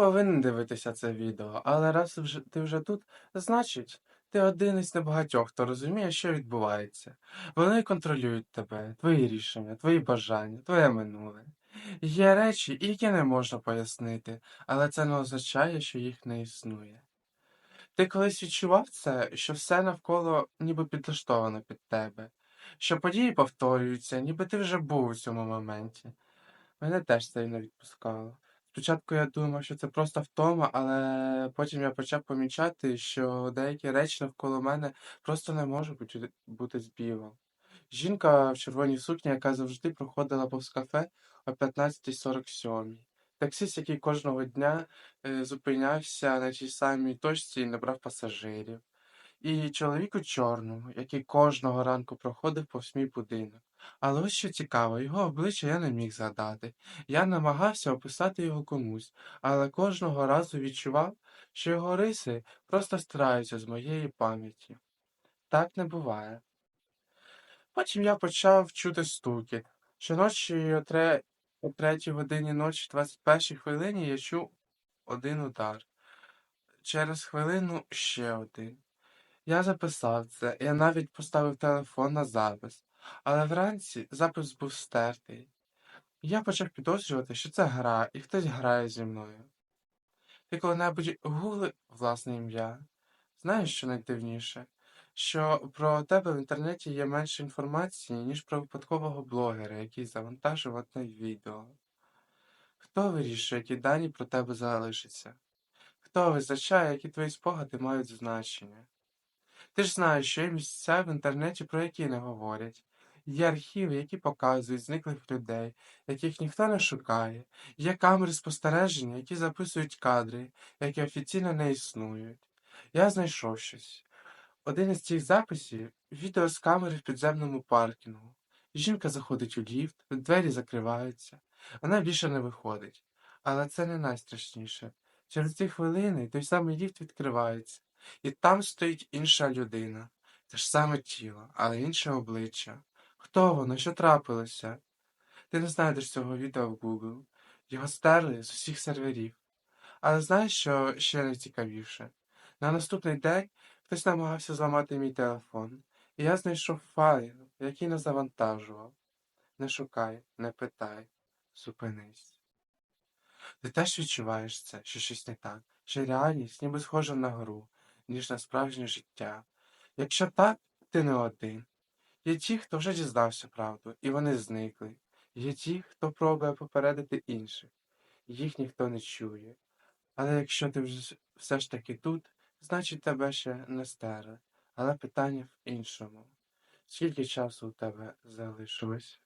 повинен дивитися це відео, але раз вже ти вже тут, значить, ти один із небагатьох, хто розуміє, що відбувається. Вони контролюють тебе, твої рішення, твої бажання, твоє минуле. Є речі, які не можна пояснити, але це не означає, що їх не існує. Ти колись відчував це, що все навколо ніби підлаштовано під тебе, що події повторюються, ніби ти вже був у цьому моменті. Мене теж це не відпускало. Спочатку я думав, що це просто втома, але потім я почав помічати, що деякі речі навколо мене просто не можуть бути, збігом. Жінка в червоній сукні, яка завжди проходила повз кафе о 15.47. Таксист, який кожного дня е, зупинявся на тій самій точці і не брав пасажирів. І чоловік у чорному, який кожного ранку проходив повз мій будинок. Але ось що цікаво, його обличчя я не міг згадати. Я намагався описати його комусь, але кожного разу відчував, що його риси просто стираються з моєї пам'яті. Так не буває. Потім я почав чути стукіт. Щоночі о, тре... о третій годині ночі, 21 хвилині, я чув один удар. Через хвилину ще один. Я записав це, я навіть поставив телефон на запис, але вранці запис був стертий. Я почав підозрювати, що це гра, і хтось грає зі мною. Ти коли-небудь гугли власне ім'я? Знаєш, що найдивніше? Що про тебе в інтернеті є менше інформації, ніж про випадкового блогера, який завантажив одне відео. Хто вирішує, які дані про тебе залишаться? Хто визначає, які твої спогади мають значення? Ти ж знаєш, що є місця в інтернеті, про які не говорять. Є архіви, які показують зниклих людей, яких ніхто не шукає. Є камери спостереження, які записують кадри, які офіційно не існують. Я знайшов щось. Один із цих записів відео з камери в підземному паркінгу. Жінка заходить у ліфт, двері закриваються. Вона більше не виходить. Але це не найстрашніше. Через ці хвилини той самий ліфт відкривається. І там стоїть інша людина, те ж саме тіло, але інше обличчя. Хто воно? Що трапилося? Ти не знайдеш цього відео в Google. Його стерли з усіх серверів. Але знаєш, що ще найцікавіше? На наступний день хтось намагався зламати мій телефон, і я знайшов файл, який не завантажував. Не шукай, не питай, зупинись. Ти теж відчуваєш це, що щось не так, що реальність ніби схожа на гру, ніж на справжнє життя. Якщо так, ти не один. Є ті, хто вже дізнався правду, і вони зникли. Є ті, хто пробує попередити інших, їх ніхто не чує. Але якщо ти все ж таки тут, значить тебе ще не стерли. Але питання в іншому. Скільки часу у тебе залишилось?